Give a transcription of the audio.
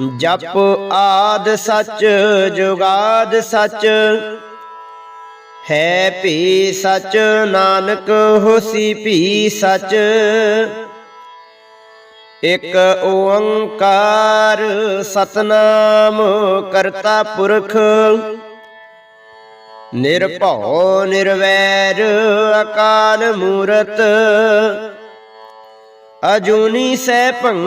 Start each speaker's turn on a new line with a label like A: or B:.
A: ਜਪ ਆਦ ਸਚ, ਜੁਗਾਦ ਸਚ। ਹੈ ਭੀ ਸਚ, ਨਾਨਕ ਹੋਸੀ ਭੀ ਸਚ। ਇਕ ਓੰਕਾਰ ਸਤਨਾਮ ਕਰਤਾ ਪੁਰਖ। ਨਿਰਭਉ, ਨਿਰਵੈਰ, ਅਕਾਲ ਮੂਰਤ। ਅਜੂਨੀ ਸੈਭੰ